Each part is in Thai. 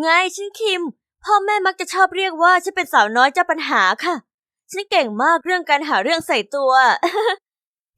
ไงฉันคิม พ่อแม่มักจะชอบเรียกว่าฉันเป็นสาวน้อยเจ้าปัญหาค่ะ ฉันเก่งมากเรื่องการหาเรื่องใส่ตัว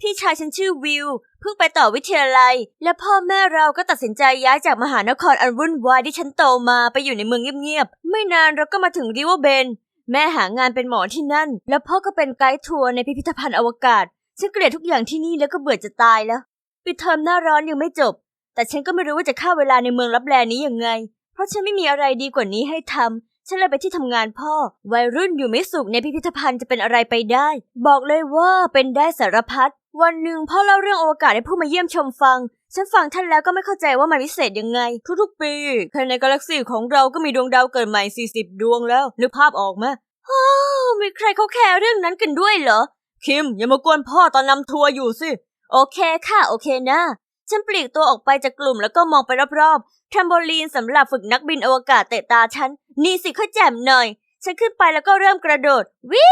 พี่ชายฉันชื่อวิว เพิ่งไปต่อวิทยาลัย และพ่อแม่เราก็ตัดสินใจย้ายจากมหานครอันวุ่นวายที่ฉันโตมาไปอยู่ในเมืองเงียบๆ ไม่นานเราก็มาถึงริวอเบน แม่หางานเป็นหมอที่นั่น แล้วพ่อก็เป็นไกด์ทัวร์ในพิพิธภัณฑ์อวกาศ ฉันเกลียดทุกอย่างที่นี่แล้วก็เบื่อจะตายแล้ว ปิดเทอมหน้าร้อนยังไม่จบแต่ฉันก็ไม่รู้ว่าจะฆ่าเวลาในเมืองลับแลนี้ยังไง เพราะฉันไม่มีอะไรดีกว่านี้ให้ทำ ฉันเลยไปที่ทำงานพ่อ วัยรุ่นอยู่ไม่สุขในพิพิธภัณฑ์จะเป็นอะไรไปได้ บอกเลยว่าเป็นได้สารพัด วันหนึ่งพ่อเล่าเรื่องอวกาศให้ผู้มาเยี่ยมชมฟัง ฉันฟังท่านแล้วก็ไม่เข้าใจว่ามันพิเศษยังไง ทุกๆ ปีภายในกาแล็กซีของเราก็มีดวงดาวเกิดใหม่ 40 ดวงแล้ว นึกภาพออกไหมโอ้มีใครเขาแคร์เรื่องนั้นกันด้วยเหรอ คิมอย่ามากวนพ่อตอนนำทัวร์อยู่สิ โอเคค่ะ โอเคนะ ฉันปลีกตัวออกไปจากกลุ่มแล้วก็มองไปรอบๆแทมโบลีนสำหรับฝึกนักบินอวกาศเตะตาฉัน นี่สิค่อยแจ่มหน่อย ฉันขึ้นไปแล้วก็เริ่มกระโดด วิ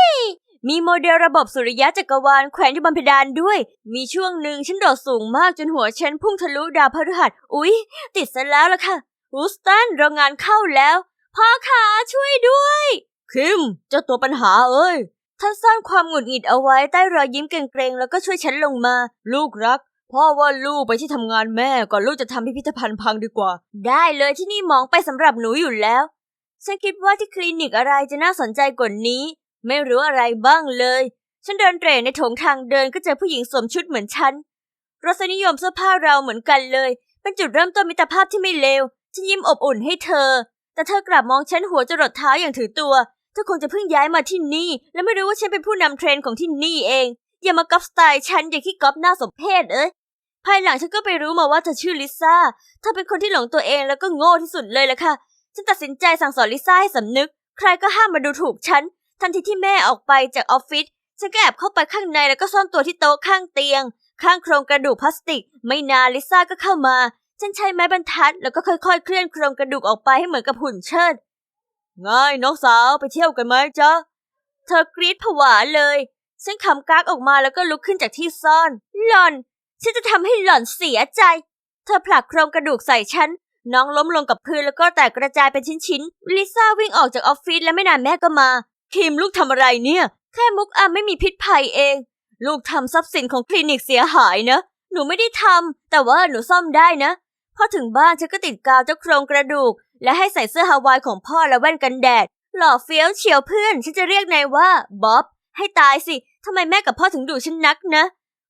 มีโมเดลระบบสุริยะจักรวาลแขวนอยู่บนเพดานด้วย มีช่วงหนึ่งฉันโดดสูงมากจนหัวฉันพุ่งทะลุดาวพฤหัส อุ๊ย ติดซะแล้วล่ะค่ะฮูสตันโรงงานเข้าแล้ว พ่อขาช่วยด้วย คิม เจ้าตัวปัญหาเอ้ยท่านซ่อนความหงุดหงิดเอาไว้ใต้รอยยิ้มเกรงๆ แล้วก็ช่วยฉันลงมา ลูกรัก พ่อว่าลูกไปที่ทำงานแม่ก่อนลูกจะทำพิพิธภัณฑ์พังดีกว่า ได้เลยที่นี่มองไปสำหรับหนูอยู่แล้ว ฉันคิดว่าที่คลินิกอะไรจะน่าสนใจกว่านี้ ไม่รู้อะไรบ้างเลย ฉันเดินเตร่ในโถงทางเดินก็เจอผู้หญิงสวมชุดเหมือนฉันรสนิยมเสื้อผ้าเราเหมือนกันเลย เป็นจุดเริ่มต้นมิตรภาพที่ไม่เลว ฉันยิ้มอบอุ่นให้เธอ แต่เธอกลับมองฉันหัวจรดเท้าอย่างถือตัวเธอคงจะเพิ่งย้ายมาที่นี่ และไม่รู้ว่าฉันเป็นผู้นำเทรนด์ของที่นี่เอง อย่ามาก๊อปสไตล์ฉันอย่าขี้ก๊อปหน้าสมเพศเอ้ย ภายหลังฉันก็ไปรู้มาว่าเธอชื่อลิซ่าเธอเป็นคนที่หลงตัวเองแล้วก็โง่ที่สุดเลยละค่ะ ฉันตัดสินใจสั่งสอนลิซ่าให้สำนึก ใครก็ห้ามมาดูถูกฉัน ทันทีที่แม่ออกไปจากออฟฟิศ ฉันก็แอบเข้าไปข้างในแล้วก็ซ่อนตัวที่โต๊ะข้างเตียง ข้างโครงกระดูกพลาสติก ไม่นานลิซ่าก็เข้ามา ฉันใช้ไม้บรรทัด แล้วก็ค่อยๆ เคลื่อนโครงกระดูกออกไปให้เหมือนกับหุ่นเชิดไงน้องสาวไปเที่ยวกันไหมจ๊ะ เธอกรีดผวาเลยฉันขำกากออกมาแล้วก็ลุกขึ้นจากที่ซ่อน หล่อน ฉันจะทำให้หล่อนเสียใจ เธอผลักโครงกระดูกใส่ฉัน น้องล้มลงกับพื้นแล้วก็แตกกระจายเป็นชิ้นๆ ลิซ่าวิ่งออกจากออฟฟิศและไม่นานแม่ก็มา คิมลูกทำอะไรเนี่ย แค่มุกอาไม่มีพิษภัยเอง ลูกทำทรัพย์สินของคลินิกเสียหายนะ หนูไม่ได้ทำแต่ว่าหนูซ่อมได้นะ พอถึงบ้านฉันก็ติดกาวเจ้าโครงกระดูก และให้ใส่เสื้อฮาวายของพ่อและแว่นกันแดด หล่อเฟี้ยวเฉียวเพื่อน ฉันจะเรียกนายว่าบ๊อบ ให้ตายสิทำไมแม่กับพ่อถึงดุฉันนักนะ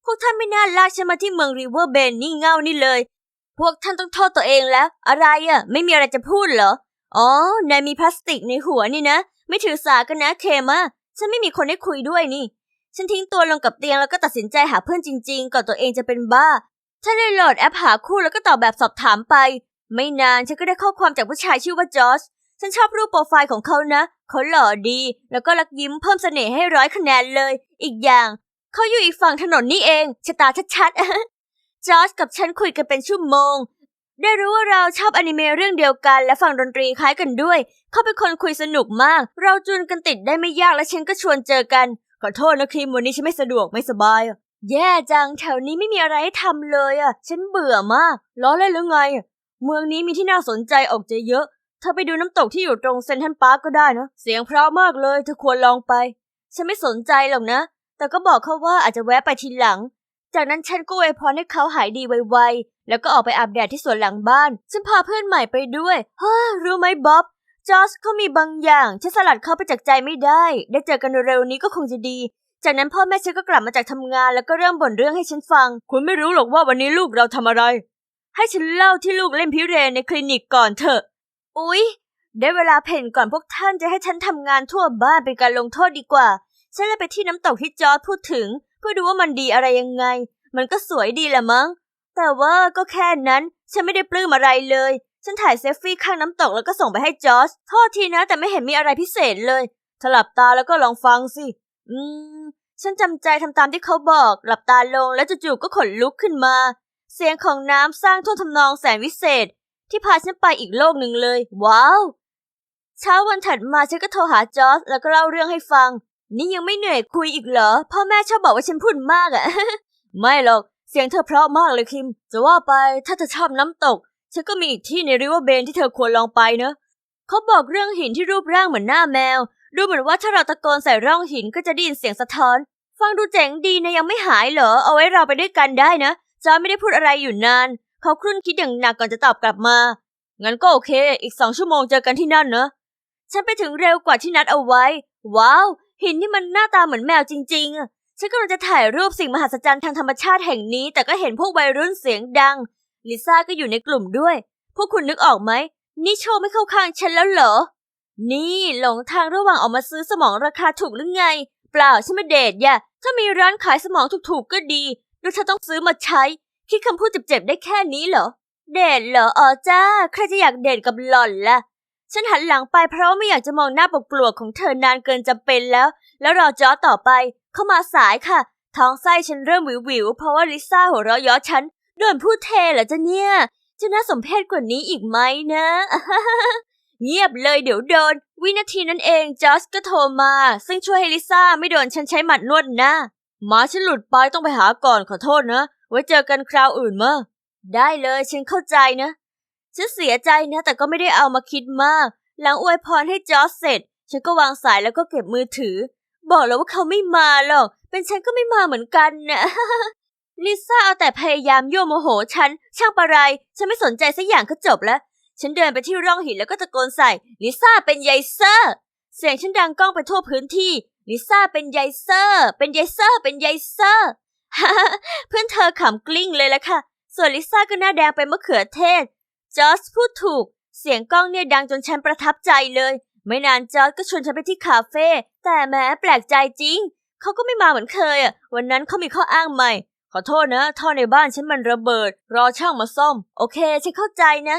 พวกท่านไม่น่าลากฉันมาที่เมืองริเวอร์เบนนี่เง่านี่เลย พวกท่านต้องโทษตัวเองแล้ว อะไรอะ่ะ ไม่มีอะไรจะพูดเหรอ อ๋อ นายมีพลาสติกในหัวนี่นะ ไม่ถือสากันนะเคมาฉันไม่มีคนให้คุยด้วยนี่ ฉันทิ้งตัวลงกับเตียงแล้วก็ตัดสินใจหาเพื่อนจริง ๆ ก่อนตัวเองจะเป็นบ้าฉันเลยโหลดแอปหาคู่แล้วก็ตอบแบบสอบถามไป ไม่นานฉันก็ได้ข้อความจากผู้ชายชื่อว่าจอร์จฉันชอบรูปโปรไฟล์ของเขานะ เขาหล่อดี แล้วก็รักยิ้มเพิ่มเสน่ห์ให้ร้อยคะแนนเลย อีกอย่าง เขาอยู่อีกฝั่งถนนนี่เองชะตาชัดๆ จอร์จกับฉันคุยกันเป็นชั่วโมง ได้รู้ว่าเราชอบอนิเมะเรื่องเดียวกัน และฟังดนตรีคล้ายกันด้วย เขาเป็นคนคุยสนุกมาก เราจูนกันติดได้ไม่ยากและฉันก็ชวนเจอกัน ขอโทษนะครีมวันนี้ฉันไม่สะดวกไม่สบาย แย่จังแถวนี้ไม่มีอะไรให้ทำเลยอะ ฉันเบื่อมากล้อเล่นหรือไง เมืองนี้มีที่น่าสนใจออกจะเยอะเธอไปดูน้ำตกที่อยู่ตรงเซนทรัลพาร์กก็ได้นะ เสียงเพราะมากเลย เธอควรลองไป ฉันไม่สนใจหรอกนะ แต่ก็บอกเขาว่าอาจจะแวะไปทีหลัง จากนั้นฉันก็อวยพรให้เขาหายดีไวๆ แล้วก็ออกไปอาบแดดที่สวนหลังบ้านฉันพาเพื่อนใหม่ไปด้วยฮ่ารู้ไหมบ๊อบจอสเขามีบางอย่างฉันสลัดเขาไปจากใจไม่ได้ ได้เจอกันเร็วๆนี้ก็คงจะดี จากนั้นพ่อแม่ฉันก็กลับมาจากทำงานแล้วก็เริ่มบ่นเรื่องให้ฉันฟัง คุณไม่รู้หรอกว่าวันนี้ลูกเราทำอะไร ให้ฉันเล่าที่ลูกเล่นพิเรนในคลินิกก่อนเถอะ อุ๊ย ได้เวลาเพ่นก่อนพวกท่านจะให้ฉันทำงานทั่วบ้านเป็นการลงโทษดีกว่า ฉันเลยไปที่น้ำตกที่จอร์จพูดถึง เพื่อดูว่ามันดีอะไรยังไง มันก็สวยดีแหละมั้ง แต่ว่าก็แค่นั้น ฉันไม่ได้ปลื้มอะไรเลย ฉันถ่ายเซลฟี่ข้างน้ำตกแล้วก็ส่งไปให้จอร์จโทษทีนะแต่ไม่เห็นมีอะไรพิเศษเลยถลับตาแล้วก็ลองฟังสิ อืม ฉันจำใจทำตามที่เขาบอก หลับตาลงแล้วจู่ๆก็ขนลุกขึ้นมา เสียงของน้ำสร้างท่วงทำนองแสนวิเศษ ที่พาฉันไปอีกโลกหนึ่งเลย ว้าว เช้าวันถัดมาฉันก็โทรหาจอร์จแล้วก็เล่าเรื่องให้ฟัง นี่ยังไม่เหนื่อยคุยอีกเหรอ พ่อแม่ชอบบอกว่าฉันพูดมากอะไม่หรอก เสียงเธอเพราะมากเลยคิม จะว่าไปถ้าเธอชอบน้ำตก ฉันก็มีอีกที่ในริเวอร์เบนที่เธอควรลองไปเนอะเขาบอกเรื่องหินที่รูปร่างเหมือนหน้าแมว ดูเหมือนว่าถ้าเราตะโกนใส่ร่องหินก็จะได้ยินเสียงสะท้อน ฟังดูเจ๋งดีนะยังไม่หายเหรอ เอาไว้เราไปด้วยกันได้นะจอร์จไม่ได้พูดอะไรอยู่นาน เขาครุ่นคิดอย่างหนักก่อนจะตอบกลับมา งั้นก็โอเค อีกสองชั่วโมงเจอกันที่นั่นเนอะ ฉันไปถึงเร็วกว่าที่นัดเอาไว้ ว้าว หินนี่มันหน้าตาเหมือนแมวจริงๆอะฉันกำลังจะถ่ายรูปสิ่งมหัศจรรย์ทางธรรมชาติแห่งนี้ แต่ก็เห็นพวกวัยรุ่นเสียงดัง ลิซ่าก็อยู่ในกลุ่มด้วย พวกคุณนึกออกไหม นี่โชว์ไม่เข้าข้างฉันแล้วเหรอ นี่หลงทางระหว่างออกมาซื้อสมองราคาถูกหรือไง เปล่าฉันมาเดทอย่าถ้ามีร้านขายสมองถูกๆก็ดีดูเธอต้องซื้อมาใช้ คิดคำพูดเจ็บๆได้แค่นี้เหรอ เดทเหรออ๋อจ้า ใครจะอยากเดทกับหล่อนล่ะ ฉันหันหลังไปเพราะว่าไม่อยากจะมองหน้าปกปลวของเธอนานเกินจำเป็นแล้ว แล้วรอจอต่อไป เข้ามาสายค่ะ ท้องไส้ฉันเริ่มวิววิวเพราะว่าลิซ่าหัวเราะย้อฉันโดนพูดเทเหรอจ๊ะเนี่ย จะน่าสมเพชกว่านี้อีกไหมนะ เงียบเลยเดี๋ยวโดน วินาทีนั้นเองจอสก็โทรมา ซึ่งช่วยให้ลิซ่าไม่โดนฉันใช้หมัดนวดหน้าหมาฉันหลุดไปต้องไปหาก่อนขอโทษนะ ไว้เจอกันคราวอื่นมาได้เลยฉันเข้าใจนะ ฉันเสียใจนะแต่ก็ไม่ได้เอามาคิดมาก หลังอวยพรให้จอสเสร็จ ฉันก็วางสายแล้วก็เก็บมือถือ บอกแล้วว่าเขาไม่มาหรอก เป็นฉันก็ไม่มาเหมือนกันนะลิซ่าเอาแต่พยายามยั่วโมโหฉัน ช่างปะไร ฉันไม่สนใจสักอย่างก็จบแล้ว ฉันเดินไปที่ร่องหินแล้วก็ตะโกนใส่ลิซ่าเป็นยายเซอร์ เสียงฉันดังก้องไปทั่วพื้นที่ลิซ่าเป็นยายเซอร์ เป็นยายเซอร์ เป็นยายเซอร์ เพื่อนเธอขำกลิ้งเลยละค่ะ ส่วนลิซ่าก็หน้าแดงไปมะเขือเทศ จอร์จพูดถูก เสียงกล้องเนี่ยดังจนฉันประทับใจเลย ไม่นานจอร์จก็ชวนฉันไปที่คาเฟ่แต่แม้แปลกใจจริง เขาก็ไม่มาเหมือนเคยอะวันนั้นเขามีข้ออ้างใหม่ ขอโทษนะ ท่อในบ้านฉันมันระเบิด รอช่างมาซ่อม โอเค ฉันเข้าใจนะ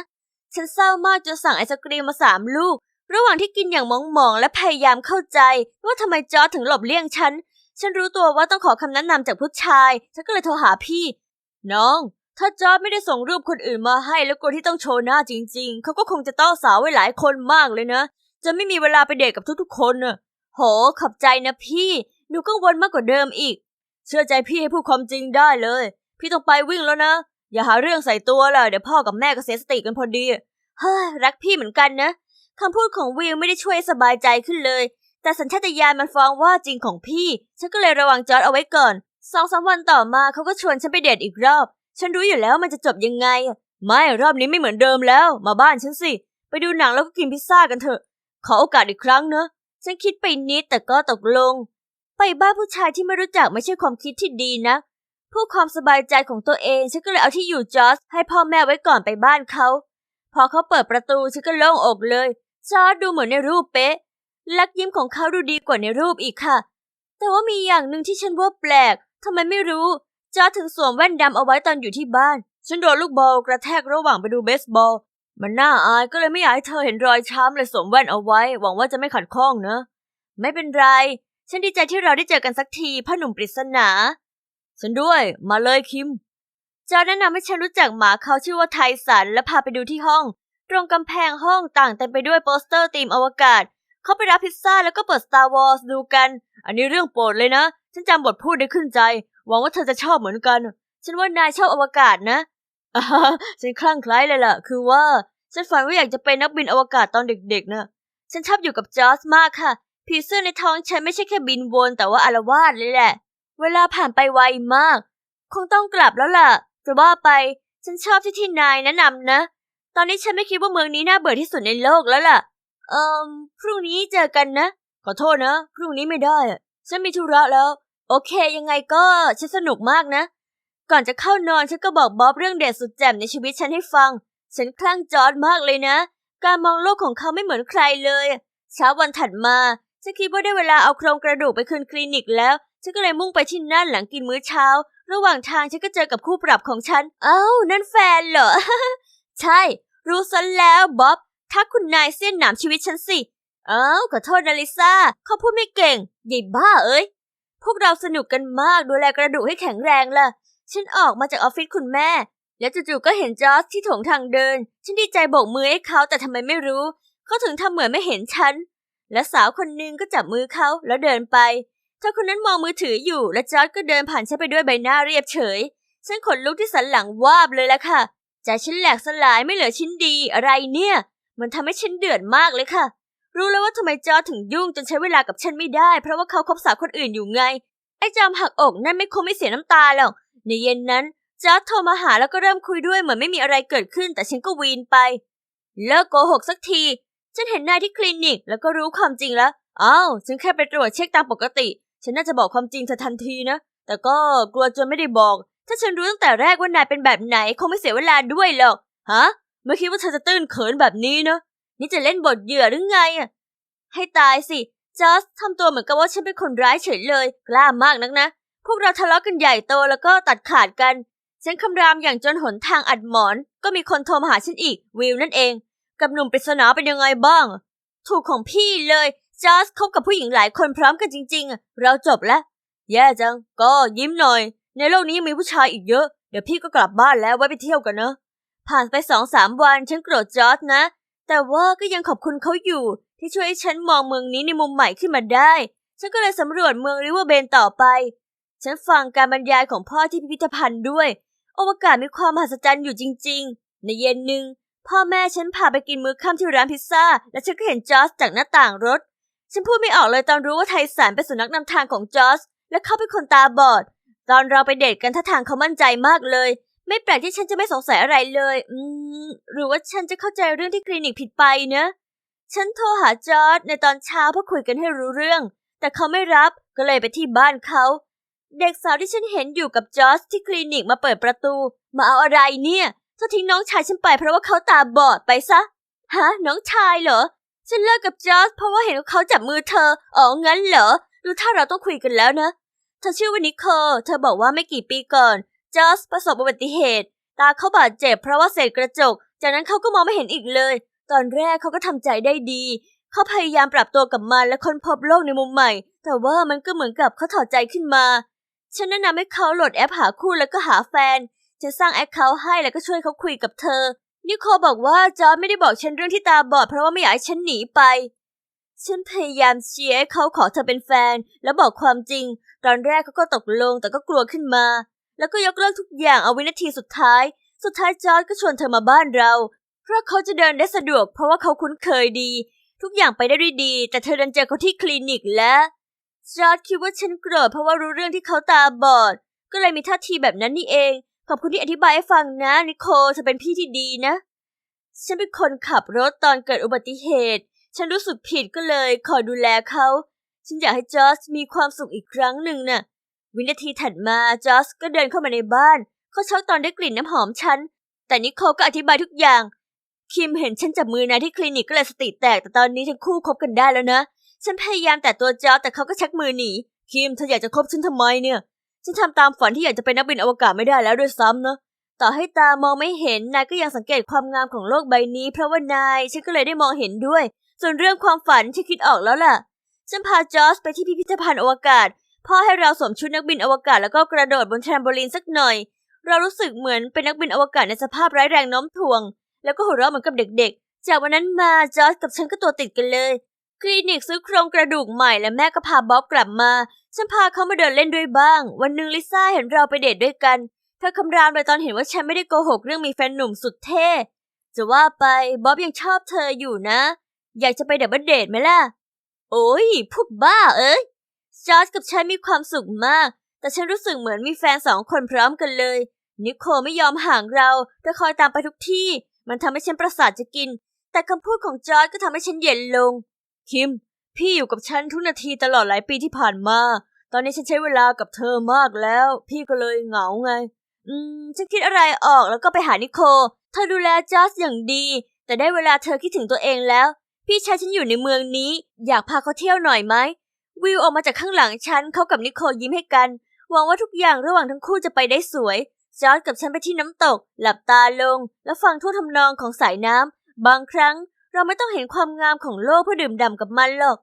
ฉันเศร้ามากจนสั่งไอศกรีมมาสามลูก ระหว่างที่กินอย่างมองๆและพยายามเข้าใจ ว่าทำไมจอร์จถึงหลบเลี่ยงฉัน ฉันรู้ตัวว่าต้องขอคำแนะนำจากผู้ชาย ฉันก็เลยโทรหาพี่ น้อง ถ้าจอร์จไม่ได้ส่งรูปคนอื่นมาให้แล้วกลัวที่ต้องโชว์หน้าจริง ๆ เขาก็คงจะต้อสาวไว้หลายคนมากเลยนะ จะไม่มีเวลาไปเดทกับทุกๆ คนน่ะ โห ขอบใจนะพี่ หนูกังวลมากกว่าเดิมอีก เชื่อใจพี่ให้พูดความจริงได้เลย พี่ต้องไปวิ่งแล้วนะ อย่าหาเรื่องใส่ตัวล่ะ เดี๋ยวพ่อกับแม่ก็เสียสติกันพอดี เฮ้ย รักพี่เหมือนกันนะคำพูดของวิวไม่ได้ช่วยสบายใจขึ้นเลย แต่สัญชาตญาณมันฟ้องว่าจริงของพี่ ฉันก็เลยระวังจอร์ดเอาไว้ก่อน สองสามวันต่อมาเขาก็ชวนฉันไปเดทอีกรอบ ฉันรู้อยู่แล้วมันจะจบยังไง ไม่รอบนี้ไม่เหมือนเดิมแล้ว มาบ้านฉันสิ ไปดูหนังแล้วก็กินพิซซ่ากันเถอะ ขอโอกาสอีกครั้งเนอะ ฉันคิดไปนิดแต่ก็ตกลง ไปบ้านผู้ชายที่ไม่รู้จักไม่ใช่ความคิดที่ดีนะเพื่อความสบายใจของตัวเอง ฉันก็เลยเอาที่อยู่จอร์จให้พ่อแม่ไว้ก่อนไปบ้านเขา พอเขาเปิดประตูฉันก็โล่งอกเลย จอร์จดูเหมือนในรูปเป๊ะ ลักยิ้มของเขาดูดีกว่าในรูปอีกค่ะ แต่ว่ามีอย่างหนึ่งที่ฉันว่าแปลกทำไมไม่รู้ จอถึงสวมแว่นดำเอาไว้ตอนอยู่ที่บ้าน ฉันโดนลูกบอลกระแทกระหว่างไปดูเบสบอล มันน่าอายก็เลยไม่อยากให้เธอเห็นรอยช้ำเลยสวมแว่นเอาไว้ หวังว่าจะไม่ขัดข้องนะ ไม่เป็นไร ฉันดีใจที่เราได้เจอกันสักทีพ่อหนุ่มปริศนา ฉันด้วย มาเลยคิมจอแนะนำให้ฉันรู้จักหมาเขาชื่อว่าไทสันและพาไปดูที่ห้อง ตรงกำแพงห้องต่างเต็มไปด้วยโปสเตอร์ธีมอวกาศ เขาไปรับพิซซ่าแล้วก็เปิด Star Wars ดูกัน อันนี้เรื่องโปรดเลยนะ ฉันจำบทพูดได้ขึ้นใจ หวังว่าเธอจะชอบเหมือนกัน ฉันว่านายชอบอวกาศนะฉันคลั่งไคล้เลยล่ะ คือว่า ฉันฝันว่าอยากจะเป็นนักบินอวกาศตอนเด็กๆนะฉันชอบอยู่กับจอร์จมากค่ะ ผีเสื้อในท้องฉันไม่ใช่แค่บินวนแต่ว่าอารวาสเลยแหละ เวลาผ่านไปไวมาก คงต้องกลับแล้วล่ะจะว่าไป ฉันชอบที่ที่นายแนะนำนะ ตอนนี้ฉันไม่คิดว่าเมืองนี้น่าเบื่อที่สุดในโลกแล้วล่ะ เอ่อ พรุ่งนี้เจอกันนะ ขอโทษนะ พรุ่งนี้ไม่ได้ ฉันมีธุระแล้ว โอเค ยังไงก็ฉันสนุกมากนะ ก่อนจะเข้านอนฉันก็บอกบ๊อบเรื่องเด็ดสุดแจ่มในชีวิตฉันให้ฟัง ฉันคลั่งจอร์ดมากเลยนะ การมองโลกของเขาไม่เหมือนใครเลย เช้าวันถัดมาฉันคิดว่าได้เวลาเอาโครงกระดูกไปคืนคลินิกแล้ว ฉันก็เลยมุ่งไปที่นั่นหลังกินมื้อเช้า ระหว่างทางฉันก็เจอกับคู่ปรับของฉัน เอ้า นั่นแฟนเหรอ ใช่ รู้ซะแล้วบ๊อบถ้าคุณนายเสี้ยนหนามชีวิตฉันสิ เอ้าขอโทษนาลิซาเขาพูดไม่เก่งใหญ่บ้าเอ้ย พวกเราสนุกกันมากดูแลกระดูกให้แข็งแรงล่ะ ฉันออกมาจากออฟฟิศคุณแม่ แล้วจู่ๆก็เห็นจอร์จที่โถงทางเดิน ฉันดีใจโบกมือให้เขาแต่ทำไมไม่รู้เขาถึงทำเหมือนไม่เห็นฉัน และสาวคนหนึงก็จับมือเขาแล้วเดินไปเธอคนนั้นมองมือถืออยู่และจอร์จก็เดินผ่านฉันไปด้วยใบหน้าเรียบเฉย ฉันขนลุกที่สันหลังวาบเลยละค่ะ ใจฉันแหลกสลายไม่เหลือชิ้นดีอะไรเนี่ย มันทำให้ฉันเดือดมากเลยค่ะ รู้แล้วว่าทำไมจอถึงยุ่งจนใช้เวลากับฉันไม่ได้ เพราะว่าเขาคบสาวคนอื่นอยู่ไง ไอ้จอมหักอกนั่นไม่คงไม่เสียน้ำตาหรอก ในเย็นนั้นจอโทรมาหาแล้วก็เริ่มคุยด้วยเหมือนไม่มีอะไรเกิดขึ้น แต่ฉันก็วีนไป เลิกโกหกสักที ฉันเห็นนายที่คลินิก แล้วก็รู้ความจริงแล้วอ้าวฉันแค่ไปตรวจเช็คตามปกติ ฉันน่าจะบอกความจริงเธอทันทีนะ แต่ก็กลัวจนไม่ได้บอก ถ้าฉันรู้ตั้งแต่แรกว่านายเป็นแบบไหนคงไม่เสียเวลาด้วยหรอก ฮะไม่คิดว่าเธอจะตื้นเขินแบบนี้นะ นี่จะเล่นบทเหยื่อหรือไงอะให้ตายสิจอสทำตัวเหมือนกับว่าฉันเป็นคนร้ายเฉยเลย กล้ามากนักนะ พวกเราทะเลาะกันใหญ่โตแล้วก็ตัดขาดกันฉันคำรามอย่างจนหนทางอัดหมอน ก็มีคนโทรมาหาฉันอีก วิวนั่นเอง กับหนุ่มปริศนาเป็นยังไงบ้าง ถูกของพี่เลยจอสคบกับผู้หญิงหลายคนพร้อมกันจริงๆอะเราจบแล้ว แย่จัง ก็ยิ้มหน่อย ในโลกนี้ยังมีผู้ชายอีกเยอะ เดี๋ยวพี่ก็กลับบ้านแล้วไว้ไปเที่ยวกันเนอะผ่านไปสองสามวันฉันโกรธจอร์จนะ แต่ว่าก็ยังขอบคุณเขาอยู่ ที่ช่วยให้ฉันมองเมืองนี้ในมุมใหม่ขึ้นมาได้ ฉันก็เลยสำรวจเมืองริเวอร์เบนต่อไป ฉันฟังการบรรยายของพ่อที่พิพิธภัณฑ์ด้วย โอวกาศมีความมหัศจรรย์อยู่จริง ๆ ในเย็นหนึ่งพ่อแม่ฉันพาไปกินมื้อค่ำที่ร้านพิซซ่า และฉันก็เห็นจอร์จากหน้าต่างรถ ฉันพูดไม่ออกเลยตอนรู้ว่าไทสันเป็นสุนัขนำทางของจอร์จและเขาเป็นคนตาบอด ตอนเราไปเดทกันท่าทางเขามั่นใจมากเลย ไม่แปลกที่ฉันจะไม่สงสัยอะไรเลย อืม หรือว่าฉันจะเข้าใจเรื่องที่คลินิกผิดไปเนะ ฉันโทรหาจอร์ดในตอนเช้าเพื่อคุยกันให้รู้เรื่อง แต่เขาไม่รับก็เลยไปที่บ้านเขา เด็กสาวที่ฉันเห็นอยู่กับจอร์จที่คลินิกมาเปิดประตู มาเอาอะไรเนี่ยเธอทิ้งน้องชายฉันไปเพราะว่าเขาตาบอดไปซะ ฮะ น้องชายเหรอ ฉันเลิกกับจอร์จเพราะว่าเห็นว่าเขาจับมือเธอ อ๋อ งั้นเหรอ ดูถ้าเราต้องคุยกันแล้วนะ เธอชื่อว่านิโคเธอบอกว่าไม่กี่ปีก่อน จอร์จประสบอุบัติเหตุ ตาเขาบาดเจ็บเพราะว่าเศษกระจก จากนั้นเขาก็มองไม่เห็นอีกเลย ตอนแรกเขาก็ทำใจได้ดี เขาพยายามปรับตัวกับมันและค้นพบโลกในมุมใหม่ แต่ว่ามันก็เหมือนกับเขาถอดใจขึ้นมา ฉันแนะนำให้เขาโหลดแอปหาคู่แล้วก็หาแฟน จะสร้างแอคเคาท์ให้แล้วก็ช่วยเขาคุยกับเธอ นิโคลบอกว่าจอร์ไม่ได้บอกฉันเรื่องที่ตาบอดเพราะว่าไม่อยากให้ฉันหนีไปฉันพยายามเชียร์เขาขอเธอเป็นแฟน แล้วบอกความจริง ตอนแรกเขาก็ตกลงแต่ก็กลัวขึ้นมา แล้วก็ยกเลิกทุกอย่างเอาวินาทีสุดท้าย สุดท้ายจอร์จก็ชวนเธอมาบ้านเรา เพราะเขาจะเดินได้สะดวกเพราะว่าเขาคุ้นเคยดี ทุกอย่างไปได้ด้วยดี แต่เธอดันเจอเขาที่คลินิกและจอร์จคิดว่าฉันโกรธเพราะว่ารู้เรื่องที่เขาตาบอด ก็เลยมีท่าทีแบบนั้นนี่เอง ขอบคุณที่อธิบายให้ฟังนะนิโคลเธอเป็นพี่ที่ดีนะ ฉันเป็นคนขับรถตอนเกิดอุบัติเหตุ ฉันรู้สึกผิดก็เลยขอดูแลเขา ฉันอยากให้จอร์จมีความสุขอีกครั้งหนึ่งน่ะ วินาทีถัดมาจอร์จก็เดินเข้ามาในบ้าน เขาช็อกตอนได้กลิ่นน้ำหอมฉัน แต่นิโคก็อธิบายทุกอย่าง คิมเห็นฉันจับมือนายที่คลินิกก็เลยสติแตก แต่ตอนนี้ทั้งคู่คบกันได้แล้วนะ ฉันพยายามแต่ตัวจอร์จแต่เขาก็ชักมือหนี คิมเธออยากจะคบฉันทำไมเนี่ย ฉันทำตามฝันที่อยากจะเป็นนักบินอวกาศไม่ได้แล้วด้วยซ้ำนะ ต่อให้ตามองไม่เห็นนายก็ยังสังเกตความงามของโลกใบนี้ เพราะว่านายฉันก็เลยได้มองเห็นด้วย ส่วนเรื่องความฝันฉันคิดออกแล้วล่ะฉันพาจอร์จไปที่พิพิธภัณฑ์อวกาศ พ่อให้เราสวมชุดนักบินอวกาศแล้วก็กระโดดบนแทรมโบลีนสักหน่อย เรารู้สึกเหมือนเป็นนักบินอวกาศในสภาพร้ายแรงโน้มถ่วง แล้วก็หัวเราะเหมือนกับเด็กๆ จากวันนั้นมาจอร์จกับฉันก็ตัวติดกันเลย คลินิกซื้อโครงกระดูกใหม่และแม่ก็พาบ๊อบกลับมา ฉันพาเขามาเดินเล่นด้วยบ้าง วันหนึ่งลิซ่าเห็นเราไปเดทด้วยกัน เธอคำรามเลยตอนเห็นว่าฉันไม่ได้โกหกเรื่องมีแฟนหนุ่มสุดเท่ จะว่าไปบ๊อบยังชอบเธออยู่นะ อยากจะไปเดบเบิลเดทไหมล่ะ โอ้ยพวกบ้าเอ้ย จอร์จกับฉันมีความสุขมาก แต่ฉันรู้สึกเหมือนมีแฟนสองคนพร้อมกันเลย นิโคลไม่ยอมห่างเราเธอคอยตามไปทุกที่ มันทำให้ฉันประสาทจะกิน แต่คำพูดของจอร์จก็ทำให้ฉันเย็นลง คิม พี่อยู่กับฉันทุกนาทีตลอดหลายปีที่ผ่านมา ตอนนี้ฉันใช้เวลากับเธอมากแล้ว พี่ก็เลยเหงาไง อืม ฉันคิดอะไรออกแล้วก็ไปหานิโคลเธอดูแลจอร์จอย่างดี แต่ได้เวลาเธอคิดถึงตัวเองแล้ว พี่ชายฉันอยู่ในเมืองนี้ อยากพาเขาเที่ยวหน่อยไหม วิวออกมาจากข้างหลังฉันเขากับนิโคลยิ้มให้กัน หวังว่าทุกอย่างระหว่างทั้งคู่จะไปได้สวย จอร์ดกับฉันไปที่น้ำตก หลับตาลง แล้วฟังทั่วทำนองของสายน้ำ บางครั้งเราไม่ต้องเห็นความงามของโลกเพื่อดื่มด่ำกับมันหรอก